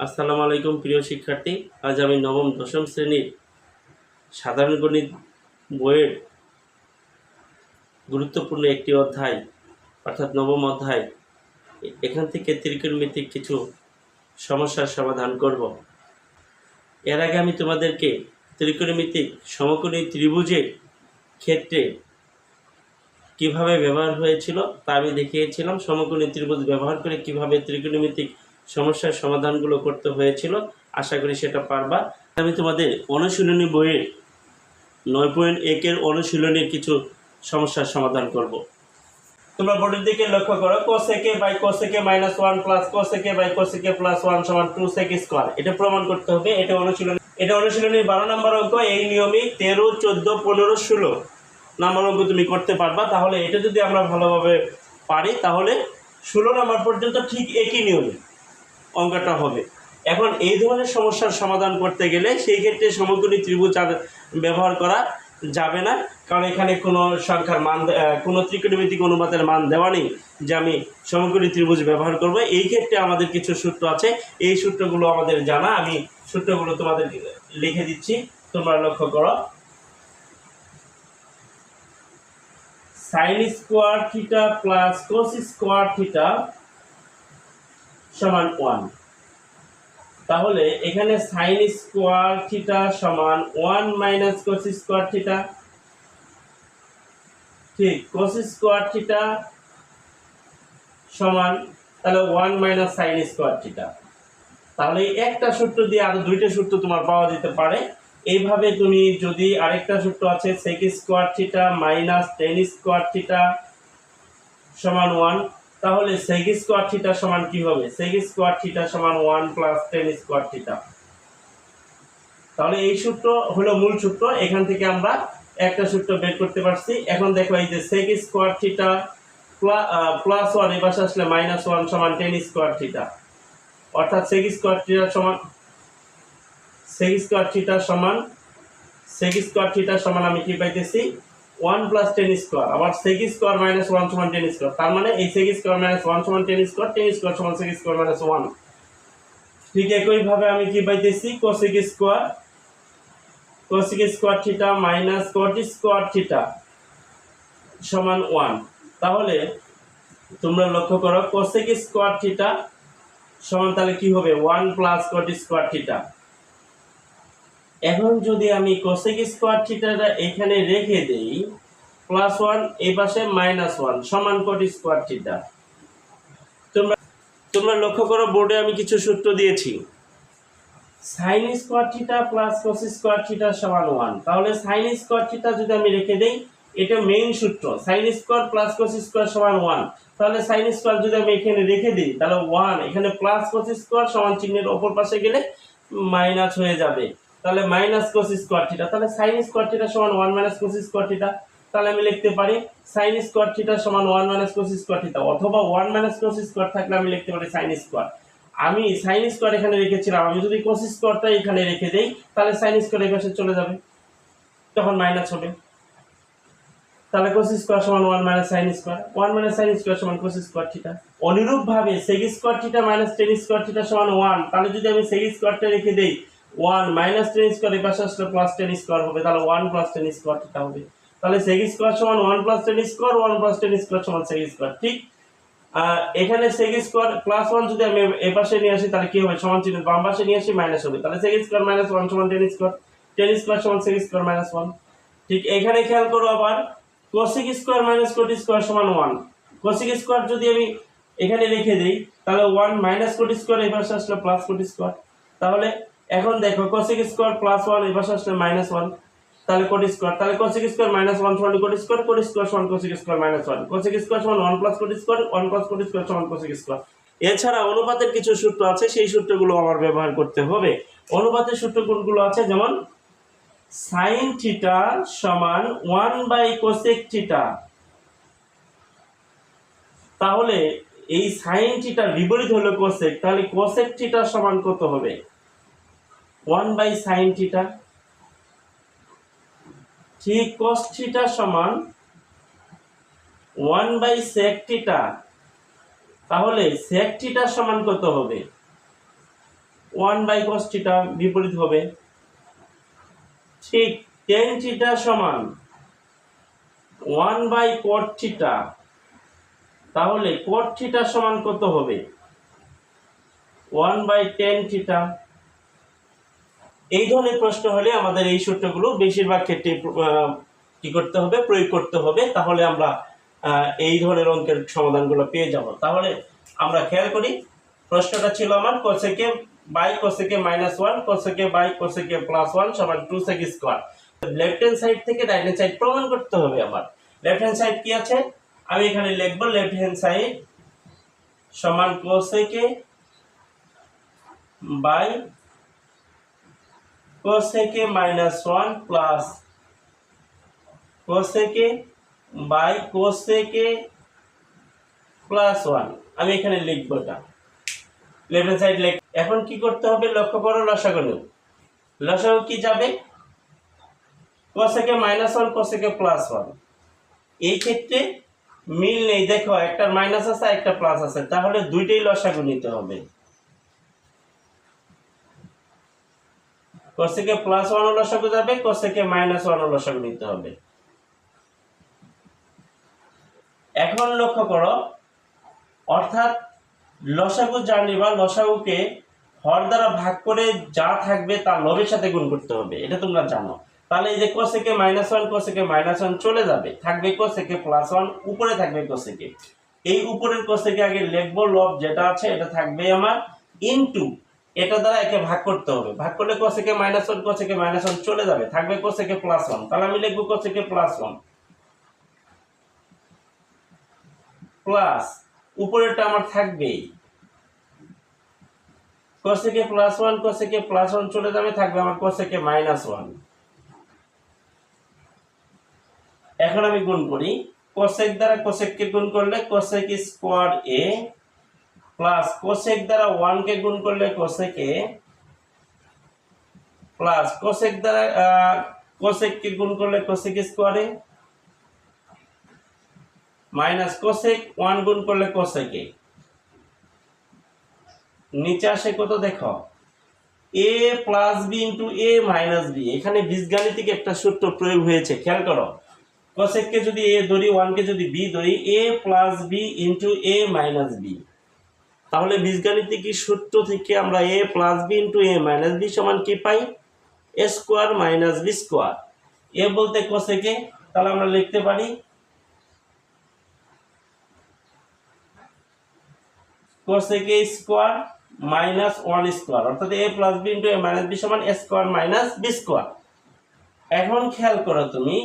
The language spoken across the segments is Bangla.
আসসালামু আলাইকুম, প্রিয় শিক্ষার্থী। আজ আমি নবম, দশম শ্রেণির সাধারণ গণিত বইয়ের গুরুত্বপূর্ণ একটি অধ্যায়, অর্থাৎ নবম অধ্যায়, এখান থেকে ত্রিকোণমিতিক কিছু সমস্যার সমাধান করব। এর আগে আমি তোমাদেরকে ত্রিকোণমিতিক সমকোণী ত্রিভুজের ক্ষেত্রে কীভাবে ব্যবহার হয়েছিল তা আমি দেখিয়েছিলাম। সমকোণী ত্রিভুজ ব্যবহার করে কীভাবে ত্রিকোণমিতিক সমস্যার সমাধানগুলো করতে হয়েছিল। আশা করি সেটা পারবা। আমি তোমাদের অনুশীলনী বইয়ের নয় পয়েন্ট একের অনুশীলনীর কিছু সমস্যার সমাধান করব। তোমরা বোর্ডের দিকে লক্ষ্য করো cosec by cosec minus one plus cosec by cosec plus one সমান টু সেক স্কোয়ার এটা প্রমাণ করতে হবে, এটা অনুশীলন এটা অনুশীলনীর বারো নম্বর অঙ্ক, এই নিয়মই তেরো, চোদ্দ, পনেরো, ষোলো নাম্বার অঙ্ক তুমি করতে পারবা। তাহলে এটা যদি আমরা ভালোভাবে পারি, তাহলে ষোলো নম্বর পর্যন্ত ঠিক একই নিয়মে অঙ্কটা হবে। এখন এই ধরনের সমস্যার সমাধান করতে গেলে সেই ক্ষেত্রে সমকোণী ত্রিভুজ আর ব্যবহার করা যাবে না। কারণ এখানে কোনো সংখ্যার মান কোনো ত্রিকোণমিতিক অনুপাতের মান দেওয়া নেই যে আমি সমকোণী ত্রিভুজ ব্যবহার করব। এই ক্ষেত্রে আমাদের কিছু সূত্র আছে। এই সূত্রগুলো আমাদের জানা। আমি সূত্রগুলো তোমাদের লিখে দিচ্ছি। তোমরা লক্ষ্য করো। Sine square theta plus cos square theta সমান ওয়ান তাহলে এখানে সাইন স্কোয়ার থিটা সমান one minus cos square theta ঠিক কোস স্কোয়ার থিটা সমান, তাহলে one minus sine square theta তাহলে একটা সূত্র দিয়ে আরও দুইটা সূত্র তোমার পাওয়া যেতে পারে। এইভাবে তুমি যদি আরেকটা সূত্র আছে sec square theta minus tan square theta সমান ওয়ান তাহলে সেক স্কোয়ার থিটা সমান কি হবে? সেক স্কোয়ার থিটা সমান one plus tan square theta তাহলে এই সূত্র হলো মূল সূত্র, এখান থেকে আমরা একটা সূত্র বের করতে পারছি। এখন দেখো এই যে sec square theta plus one এবার আসলে মাইনাস ওয়ান সমান টেন স্কোয়ার থিটা অর্থাৎ সেক স্কোয়ার থিটা সমান সেক স্কোয়ার থিটা সমান সেক স্কোয়ার থিটা সমান আমি কি পাইতেছি? ওয়ান প্লাস টেন স্কোয়ার, আবার সেক স্কোয়ার মাইনাস ওয়ান সমান টেন স্কোয়ার, তার মানে এই সেক স্কোয়ার মাইনাস ওয়ান সমান টেন স্কোয়ার টেন স্কোয়ার সমান সেক স্কোয়ার মাইনাস ওয়ান ঠিক একইভাবে আমি কি পাইতেছি? Cosec square cosec square theta minus cot square theta সমান ওয়ান তাহলে তোমরা লক্ষ্য করো কোসেক স্কোয়ার থিটা সমান তাহলে কি হবে? One plus cot square theta এখন যদি আমি কোসেক স্কোয়ার থিটাটা এখানে রেখে দেই প্লাস ওয়ান এই পাশে মাইনাস ওয়ান সমান কোট স্কোয়ার থিটা তোমরা তোমরা লক্ষ্য করো, বোর্ডে আমি কিছু সূত্র দিয়েছি। Sine square theta plus cos square theta সমান ওয়ান তাহলে সাইন স্কোয়ার থিটা যদি আমি রেখে দেই, এটা মেইন সূত্র। Sine square plus cos square সমান ওয়ান তাহলে সাইন স্কোয়ার যদি আমি এখানে রেখে দিই, তাহলে ওয়ান এখানে প্লাস কোস স্কোয়ার সমান চিহ্নের অপর পাশে গেলে মাইনাস হয়ে যাবে। তাহলে মাইনাস কোস স্কোয়ার থিটা তাহলে সাইন স্কোয়ার থিটা সমান one minus cos square theta তাহলে আমি লিখতে পারি সাইন স্কোয়ার থিটা সমান one minus cos square theta অথবা ওয়ান মাইনাস কোস স্কোয়ার থাকলে আমি লিখতে পারি সাইন স্কোয়ার আমি সাইন স্কোয়ার এখানে রেখেছিলাম, আমি যদি কোস স্কোয়ারটা এখানে রেখে দেই, তাহলে সাইন স্কোয়ার এই পাশে চলে যাবে। তখন মাইনাস হবে। তাহলে কোস স্কোয়ার সমান one minus sine square one minus sine square সমান কোস স্কোয়ার থিটা অনুরূপ ভাবে sec square theta minus tan square theta সমান ওয়ান তাহলে যদি আমি সেক স্কোয়ারটা রেখে দেই ওয়ান মাইনাস টেন স্কোয়ার এই পাশে আসলে প্লাস টেন স্কোয়ার হবে, তাহলে one plus tan square theta হবে। তাহলে সেক স্কোয়ার সমান one plus tan square, one plus tan square সমান সেক স্কোয়ার, ঠিক? এখানে সেক স্কোয়ার প্লাস ওয়ান যদি আমি এ পাশে নিয়ে আসি, তাহলে কি হবে? সমান চিহ্ন বাম পাশে নিয়ে আসি মাইনাস হবে। তাহলে সেক স্কোয়ার মাইনাস ওয়ান সমান টেন স্কোয়ার টেন স্কোয়ার সমান সেক স্কোয়ার মাইনাস ওয়ান ঠিক? এখানে খেয়াল করো আবার cosec square minus cot square সমান ওয়ান কোসেক স্কোয়ার যদি আমি এখানে রেখে দিই, তাহলে ওয়ান মাইনাস কোট স্কোয়ার এই পাশে আসলে প্লাস কোট স্কোয়ার। তাহলে এখন দেখো কোসেক স্কোয়ার প্লাস ওয়ান পাশে আসলে মাইনাস ওয়ান তাহলে কোট স্কোয়ার তাহলে কোসেক স্কোয়ার মাইনাস ওয়ান সমান কোট স্কোয়ার কোট স্কোয়ার সমান cosec square minus one cosec square সমান one plus cot square one plus cot square সমান কোসেক স্কোয়ার এছাড়া অনুপাতের কিছু সূত্র আছে, সেই সূত্রগুলো আমার ব্যবহার করতে হবে। অনুপাতের সূত্র কোনগুলো আছে? যেমন সাইন থিটা সমান ওয়ান বাই কোসেক থিটা তাহলে এই সাইন থিটার বিপরীত হলো কোসেক তাহলে কোসেক থিটা সমান কত হবে? One by sine theta. ঠিক cos থিটা সমান ওয়ান বাই থিটা। তাহলে থিটা সমান কত হবে? ওয়ান বাই কস বিপরীত হবে। ঠিক টেন থিটা সমান ওয়ান বাই কট থিটা। তাহলে কট থিটা সমান কত হবে? One by tan theta. এই ধরনের প্রশ্ন হলে আমাদের এই সূত্রগুলো বেশিরভাগ ক্ষেত্রে কি করতে হবে? প্রয়োগ করতে হবে। তাহলে আমরা এই ধরনের অঙ্কের সমাধানগুলো পেয়ে যাব। তাহলে আমরা খেয়াল করি, প্রশ্নটা ছিল আমার cosec by cosec minus one cosec by cosec plus one সমান two sec square left hand side থেকে রাইট হ্যান্ড সাইড প্রমাণ করতে হবে আমার। লেফট হ্যান্ড সাইড কি আছে? আমি এখানে লিখব লেফট হ্যান্ড সাইড সমান cosec by cosec minus one plus cosec by cosec plus one আমি এখানে লিখব এটা। লেফট হ্যান্ড সাইড লেখ। এখন কি করতে হবে? লক্ষ্য করো, লসাগু। লসাগু কি যাবে? Cosec minus one cosec plus one এই ক্ষেত্রে মিল নেই। দেখো, একটা মাইনাস আছে, একটা প্লাস আছে। তাহলে দুইটাই লসাগু নিতে হবে। কোসেকে প্লাস ওয়ান লসাগু যাবে কোসেকে মাইনাস ওয়ান লসাগু নিতে হবে। এখন লক্ষ্য করো, অর্থাৎ লসাগু যা নিবা লসাগুকে হর দ্বারা ভাগ করে যা থাকবে তার লবের সাথে গুণ করতে হবে, এটা তোমরা জানো। তাহলে এই যে cosec minus one cosec minus one চলে যাবে, থাকবে কোসেকে প্লাস ওয়ান উপরে থাকবে কোসেকে এই উপরের কোসেকে আগে লিখব লব যেটা আছে এটা থাকবে আমার ইনটু এটা দ্বারা একে ভাগ করতে হবে ভাগ করলে cosec minus one cosec minus one চলে যাবে থাকবে কোসেকে প্লাস ওয়ান তাহলে আমি লিখব কোসেকে প্লাস ওয়ান প্লাস উপরেরটা আমার থাকবেই cosec plus one cosec plus one চলে যাবে থাকবে আমার কোসেকে মাইনাস ওয়ান এখন আমি গুণ করি কোসেক দ্বারা কোসেককে গুণ করলে কোসেক স্কোয়ার এ প্লাস কোসেক দ্বারা ওয়ান কে গুণ করলে কোসেক প্লাস কোসেক দ্বারা কোসেক কে গুণ করলে cosec square minus cosec one গুণ করলে কোসেক নিচে আসে কত দেখো? A plus B into A minus B এখানে বীজগাণিতিক একটা সূত্র প্রয়োগ হয়েছে, খেয়াল করো। কোসেককে যদি এ ধরি ওয়ানকে যদি বি ধরি A plus B into A minus B তাহলে বীজগাণিতিক সূত্র থেকে আমরা A plus B into A minus B সমান কি পাই? A square minus B square A বলতে কোসেকে তাহলে আমরা লিখতে পারি cosec square minus one square অর্থাৎ A plus B into A minus B সমান A square minus B square এখন খেয়াল করো তুমি,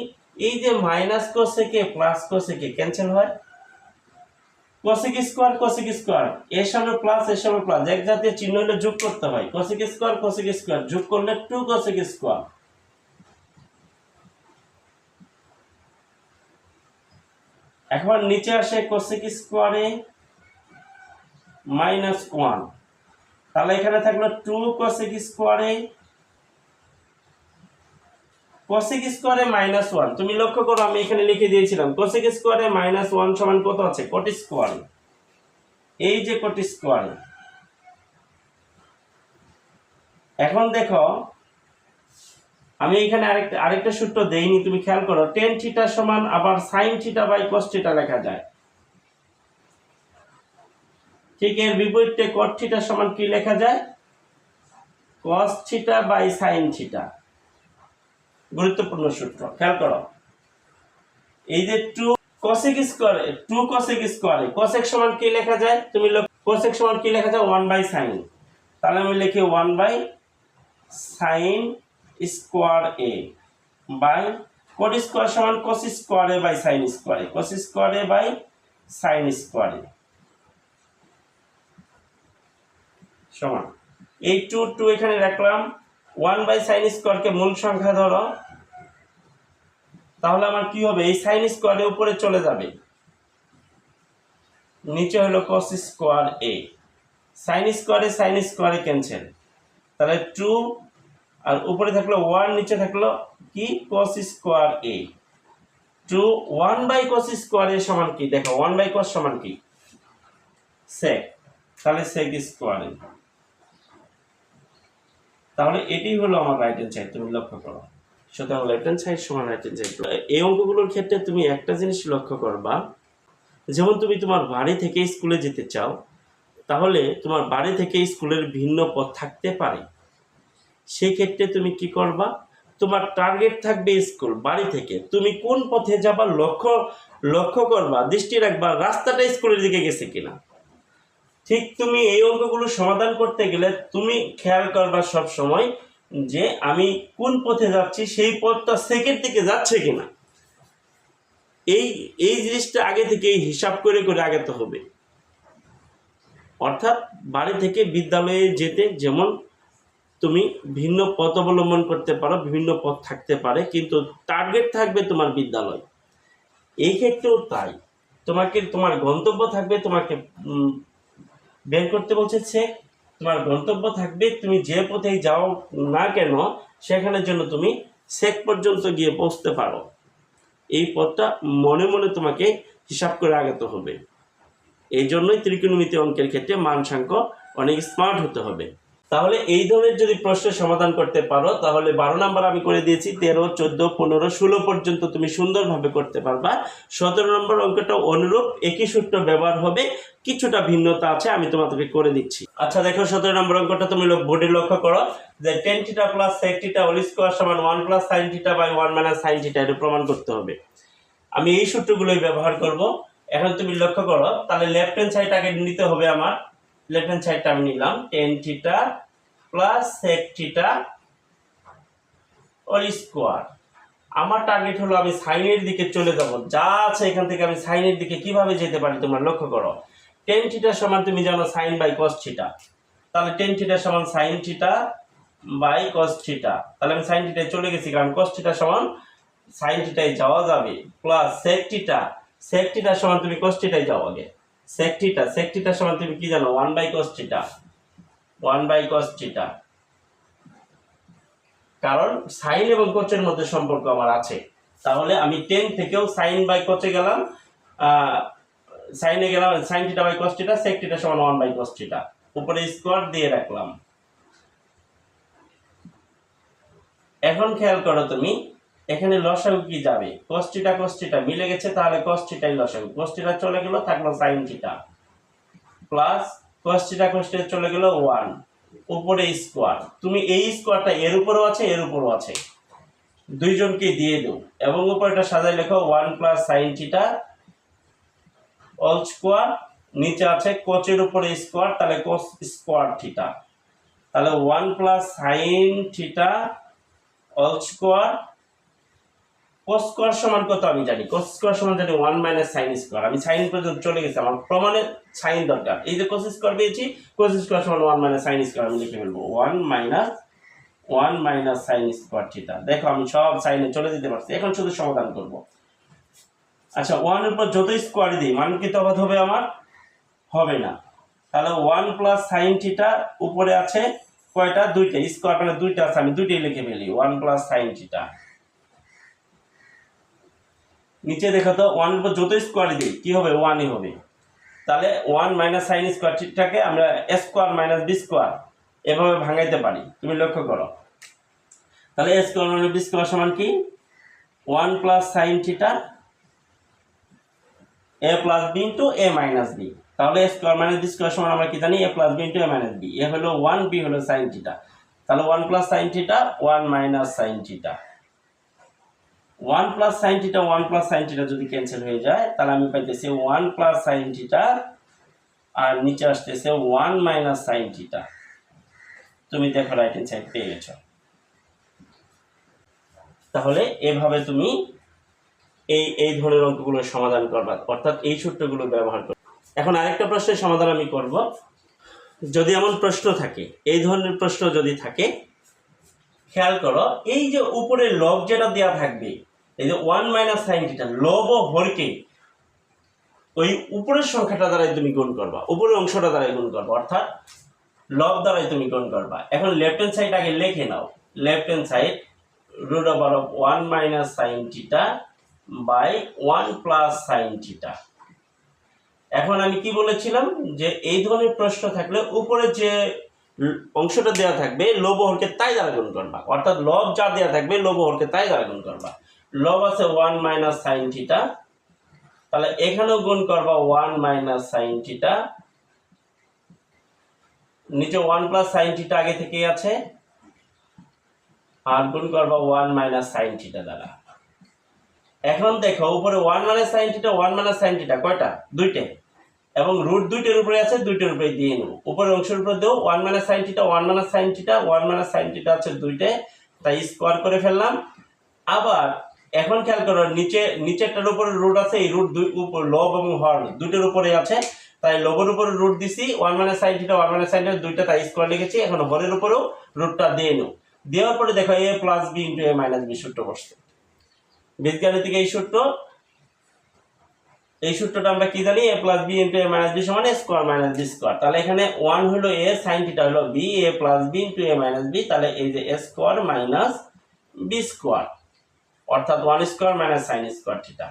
এই যে minus cosec plus cosec cancel হয়? কোসেক স্কোয়ার কোসেক স্কোয়ার এর সামনে প্লাস এর সামনে প্লাস এক জাতীয় চিহ্ন হলে যোগ করতে হয়। কোসেক স্কোয়ার কোসেক স্কোয়ার যোগ করলে টু কোসেক স্কোয়ার এখন নিচে আসে কোসেক স্কোয়ারে মাইনাস ওয়ান তাহলে এখানে থাকল টু কোসেক স্কোয়ারে কোসেক স্কোয়ারে মাইনাস ওয়ান তুমি লক্ষ্য করো, আমি এখানে লিখে দিয়েছিলাম কোসেক স্কোয়ারে মাইনাস ওয়ান সমান কত আছে? কোটি স্কোয়ারে এই যে কোটি স্কোয়ারে এখন দেখো, আমি এখানে আরেকটা আরেকটা সূত্র দেইনি, তুমি খেয়াল করো টেন থিটা সমান আবার sine theta by cos theta লেখা যায়। ঠিক এর বিপরীতে কট থিটা সমান কি লেখা যায়? Cos theta by sine theta গুরুত্বপূর্ণ সূত্র। খেয়াল করো। এই যে টু কসেক স্কোয়ারে টু কসেক স্কোয়ারে কসেক সমান কি লেখা যায়? তুমি কসেক সমান কি লেখা যায়? ওয়ান বাই সাইন তাহলে আমি লিখি one by sine square A by cot square সমান কস স্কোয়ারে বাই সাইন স্কোয়ারে কস স্কোয়ারে বাই সাইন স্কোয়ারে সমান। এই টু টু এখানে রাখলাম। ওয়ান বাই সাইন স্কোয়ারকে মূল সংখ্যা ধরো। তাহলে আমার কি হবে? এই সাইন স্কোয়ারের উপরে চলে যাবে। নিচে হলো কস স্কোয়ার এ সাইন স্কোয়ারে সাইন স্কোয়ারে ক্যান্সেল তাহলে টু আর উপরে থাকল ওয়ান নিচে থাকল কি? Cos square A two one by cos square এ সমান কি? দেখো ওয়ান বাই কস সমান কি? সেক তাহলে সেক স্কোয়ার তাহলে এটাই হলো আমার রাইট হ্যান্ড সাইড তুমি লক্ষ্য করো। সুতরাং লেফট হ্যান্ড সাইড সমান রাইট হ্যান্ড সাইড এই অঙ্কগুলোর ক্ষেত্রে তুমি একটা জিনিস লক্ষ্য করবা, যেমন তুমি তোমার বাড়ি থেকে স্কুলে যেতে চাও, তাহলে তোমার বাড়ি থেকে স্কুলের ভিন্ন পথ থাকতে পারে। সেই ক্ষেত্রে তুমি কি করবা, তোমার টার্গেট থাকবে স্কুল, বাড়ি থেকে। তুমি কোন পথে যাবার লক্ষ্য লক্ষ্য করবা, দৃষ্টি রাখবা রাস্তাটা স্কুলের দিকে গেছে কিনা। ঠিক তুমি এই অঙ্কগুলো সমাধান করতে গেলে তুমি খেয়াল করবা সব সময় যে আমি কোন পথে যাচ্ছি, সেই পথটা সেকেন্ড দিকে যাচ্ছে কিনা। এই এই জিনিসটা আগে থেকে হিসাব করে করে আগাতে হবে। অর্থাৎ বাড়ি থেকে বিদ্যালয়ে যেতে যেমন তুমি ভিন্ন পথ অবলম্বন করতে পারো, বিভিন্ন পথ থাকতে পারে, কিন্তু টার্গেট থাকবে তোমার বিদ্যালয়। এই ক্ষেত্রেও তাই। তোমাকে, তোমার গন্তব্য থাকবে, তোমাকে বের করতে বলছে সে তোমার গন্তব্য থাকবে, তুমি যে পথেই যাও না কেন, সেখানের জন্য তুমি শেখ পর্যন্ত গিয়ে পৌঁছতে পারো। এই পথটা মনে মনে তোমাকে হিসাব করে আগাতে হবে। এই জন্যই ত্রিকোণমিতি অঙ্কের ক্ষেত্রে মানসাঙ্ক অনেক স্মার্ট হতে হবে। তাহলে এই ধরনের যদি প্রশ্নের সমাধান করতে পারো, তাহলে বারো নাম্বার আমি করে দিয়েছি, তেরো, চোদ্দ, পনেরো, ষোলো পর্যন্ত তুমি সুন্দরভাবে করতে পারবা। সতেরো নম্বর অঙ্কটা অনুরূপ, একই সূত্র ব্যবহার হবে, কিছুটা ভিন্নতা আছে, আমি তোমাদেরকে করে দিচ্ছি। আচ্ছা দেখো, সতেরো নম্বর অঙ্কটা তুমি বোর্ডে লক্ষ্য করো যে tan theta plus sec theta whole square সমান one plus sine theta by one minus sine theta এটা প্রমাণ করতে হবে। আমি এই সূত্রগুলোই ব্যবহার করব। এখন তুমি লক্ষ্য করো, তাহলে লেফট হ্যান্ড সাইড আগে নিতে হবে আমার। লেফট হ্যান্ড সাইডটা আমি নিলাম tan theta plus sec theta all square আমার টার্গেট হলো আমি সাইনের দিকে চলে যাব, যা আছে এখান থেকে আমি সাইনের দিকে কীভাবে যেতে পারি তোমরা লক্ষ্য করো। টেন থিটার সমান তুমি জানো সাইন বাই কস থিটা তাহলে টেন থিটার সমান sine theta by cos theta তাহলে আমি সাইন থিটায় চলে গেছি, কারণ কস থিটা সমান সাইন থিটায় যাওয়া যাবে plus sec theta sec theta সমান তুমি কস থিটায় যাও আগে। সেক থিটা সেক থিটা সমান তুমি কি জানো? One by cos theta one by cos theta কারণ সাইন এবং কোচের মধ্যে সম্পর্ক আমার আছে। তাহলে আমি টেন থেকেও সাইন বাই কোচে গেলাম সাইনে গেলাম sine theta by cos theta sec theta সমান ওয়ান বাই কস থিটা উপরে স্কোয়ার দিয়ে রাখলাম। এখন খেয়াল করো তুমি এখানে লসাগু কি যাবে? কষ্টিটা কষ্টিটা মিলে গেছে, তাহলে কষ্টিটাই লসাগু। কষ্টিটা চলে গেল, থাকল sine theta plus cos theta cos theta চলে গেল ওয়ান উপরে স্কোয়ার তুমি এই স্কোয়ারটা এর উপরেও আছে, এর উপরেও আছে। দুইজনকে দিয়ে দাও। এবং উপরেটা সাজাই লেখো one plus sine theta all square নিচে আছে কোচের উপরে স্কোয়ার তাহলে কোস স্কোয়ার থিটা তাহলে one plus sine theta all square cos square সমান কত আমি জানি? কোস স্কোয়ার সমান জানি ওয়ান মাইনাস সাইন স্কোয়ার আমি সাইন পর্যন্ত চলে গেছি, আমার প্রমাণে সাইন দরকার। এই যে কোস স্কোয়ার পেয়েছি কোস স্কোয়ার সমান ওয়ান মাইনাস সাইন স্কোয়ার আমি লিখে ফেলব। One minus one minus sine square theta দেখো, আমি সব সাইনে চলে যেতে পারছি। এখন শুধু সমাধান করব। আচ্ছা ওয়ানের উপর যত স্কোয়ার দিই, মান কি তফাৎ হবে আমার? হবে না। তাহলে ওয়ান প্লাস সাইন থিটা উপরে আছে কয়টা? দুইটা। স্কোয়ার মানে দুইটা আছে, আমি দুইটাই লিখে ফেলি। ওয়ান প্লাস সাইন থিটা নিচে দেখো তো ওয়ান উপর যত স্কোয়ার দিই, কি হবে? ওয়ানই হবে। তাহলে ওয়ান মাইনাস সাইন স্কোয়ার ঠিকঠাকে আমরা স্কোয়ার মাইনাস বি স্কোয়ার এভাবে ভাঙাইতে পারি। তুমি লক্ষ্য করো। তাহলে A square minus B square সমান কি? One plus sine theta A plus B into A minus B তাহলে স্কোয়ার মাইনাস বি স্কোয়ার সমান আমরা কি জানি? A plus B into A minus B A হলো ওয়ান বি হলো সাইন থিটা তাহলে one plus sine theta one minus sine theta one plus sine theta one plus sine theta যদি ক্যান্সেল হয়ে যায়, তাহলে আমি পাইতেছি ওয়ান প্লাস সাইন থিটা আর নিচে আসতেছে ওয়ান মাইনাস সাইন থিটা। তুমি দেখো রাইট হ্যান্ড সাইড পেয়ে গেছো। তাহলে এভাবে তুমি এই এই ধরনের অঙ্কগুলোর সমাধান করবা। অর্থাৎ এই সূত্রগুলো ব্যবহার করবে। এখন আরেকটা প্রশ্নের সমাধান আমি করব। যদি এমন প্রশ্ন থাকে, এই ধরনের প্রশ্ন যদি থাকে, খেয়াল করো, এই যে উপরে লব যেটা দেওয়া থাকবে এই যে ওয়ান মাইনাস সাইন থিটা লব হরকে ওই উপরের সংখ্যাটা দ্বারাই তুমি গুণ করবা, উপরের অংশটা দ্বারাই গুণ করবা, অর্থাৎ লব দ্বারাই তুমি গুণ করবা। এখন লেফট হ্যান্ড সাইড আগে লিখে নাও। Left hand side root over of one minus sine theta by one plus sine theta এখন আমি কি বলেছিলাম যে এই ধরনের প্রশ্ন থাকলে উপরে যে অংশটা দেওয়া থাকবে লব হরকে তাই দ্বারা গুণ করবা। অর্থাৎ লব যা দেওয়া থাকবে লব হরকে তাই দ্বারা গুণ করবা। লব আছে ওয়ান মাইনাস সাইন থিটা তাহলে এখানেও গুণ করবা ওয়ান মাইনাস সাইন থিটা নিচে ওয়ান প্লাস সাইন থিটা আগে থেকেই আছে, আর গুণ করবা ওয়ান মাইনাস সাইন থিটা দ্বারা। এখন দেখো, উপরে one minus sine theta one minus sine theta কয়টা? দুইটে। এবং রুট দুইটার উপরে আছে, দুইটার উপরে দিয়ে নেব। উপরের অংশের উপরে দেও one minus sine theta one minus sine theta one minus sine theta আছে দুইটে, তাই স্কোয়ার করে ফেললাম। আবার এখন খেয়াল করো, নিচে, নিচেরটার উপরে রুট আছে, এই রুট দুই উপর লব এবং হর, দুইটার উপরে আছে। তাই লবের উপরে রুট দিছি one minus sine theta one minus sine দুইটা তাই স্কোয়ার লিখেছি এখন হরের উপরেও রুটটা দিয়ে নেব দেওয়ার পরে দেখো A plus B into A minus B সূত্র বসছে। বীজগাণিতিক এই সূত্র, এই সূত্রটা আমরা কি জানি? A plus B into A minus B সমান স্কোয়ার মাইনাস বি স্কোয়ার তাহলে এখানে ওয়ান হলো এ সাইন থিটা হলো B A plus B into A minus B তাহলে এই যে A square minus B square অর্থাৎ one square minus sine square theta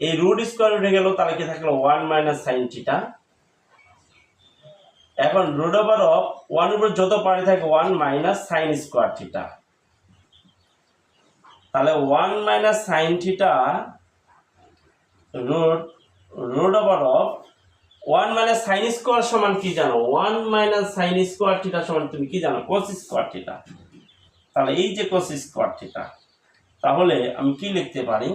এই রুট স্কোয়ার উঠে গেল তাহলে কি থাকল? ওয়ান মাইনাস সাইন থিটা এখন রুট ওভার অফ ওয়ান উপর যত পারে থাকে one minus sine square theta তাহলে one minus sine theta root root over of one minus sine square সমান কি জানো? One minus sine square theta সমান তুমি কি জানো? কোস স্কোয়ার থিটা তাহলে এই যে কোস স্কোয়ার থিটা তাহলে আমি কি লিখতে পারি?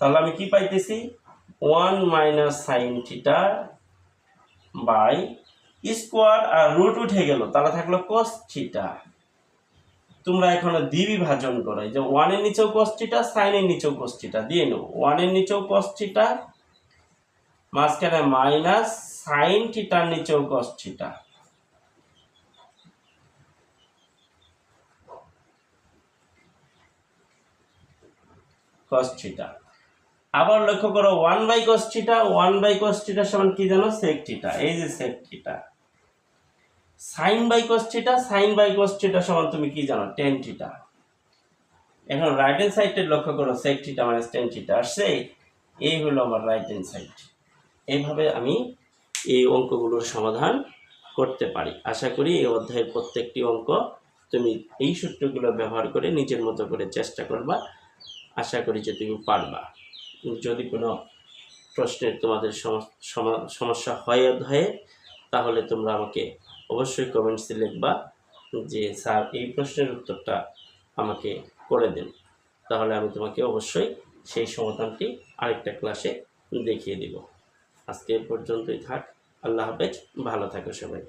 তাহলে আমি কি পাইতেছি? One minus sine theta by square R root উঠে গেল, তাহলে থাকল কোস থিটা। তোমরা এখানে দ্বিবিভাজন করো যে ওয়ানের নিচেও কষ্টিটা সাইনের নিচেও কষ্টিটা দিয়ে নেব ওয়ানের নিচেও কষ্টিটা মাঝখানে মাইনাস সাইন থিটার নিচেও কষ্টিটা কষ্টিটা আবার লক্ষ্য করো one by cos theta one by cos theta সমান কি জানো? সেক থিটা এই যে sec theta sine by cos theta sine by cos theta সমান তুমি কি জানো? টেন থিটা এখন রাইট হ্যান্ড সাইডে লক্ষ্য করো sec theta minus tan theta আসছে। এই হলো আমার রাইট হ্যান্ড সাইড এইভাবে আমি এই অঙ্কগুলোর সমাধান করতে পারি। আশা করি এই অধ্যায়ের প্রত্যেকটি অঙ্ক তুমি এই সূত্রগুলো ব্যবহার করে নিজের মতো করে চেষ্টা করবা। আশা করি যে তুমি পারবা। যদি কোনো প্রশ্নের তোমাদের সম- সম- সমস্যা হয় অধ্যায়ে তাহলে তোমরা আমাকে অবশ্যই কমেন্টসে লিখবা যে, স্যার, এই প্রশ্নের উত্তরটা আমাকে করে দেন। তাহলে আমি তোমাকে অবশ্যই সেই সমাধানটি আরেকটা ক্লাসে দেখিয়ে দিব। আজকে পর্যন্তই থাক। আল্লাহ হাফেজ। ভালো থাকো সবাই।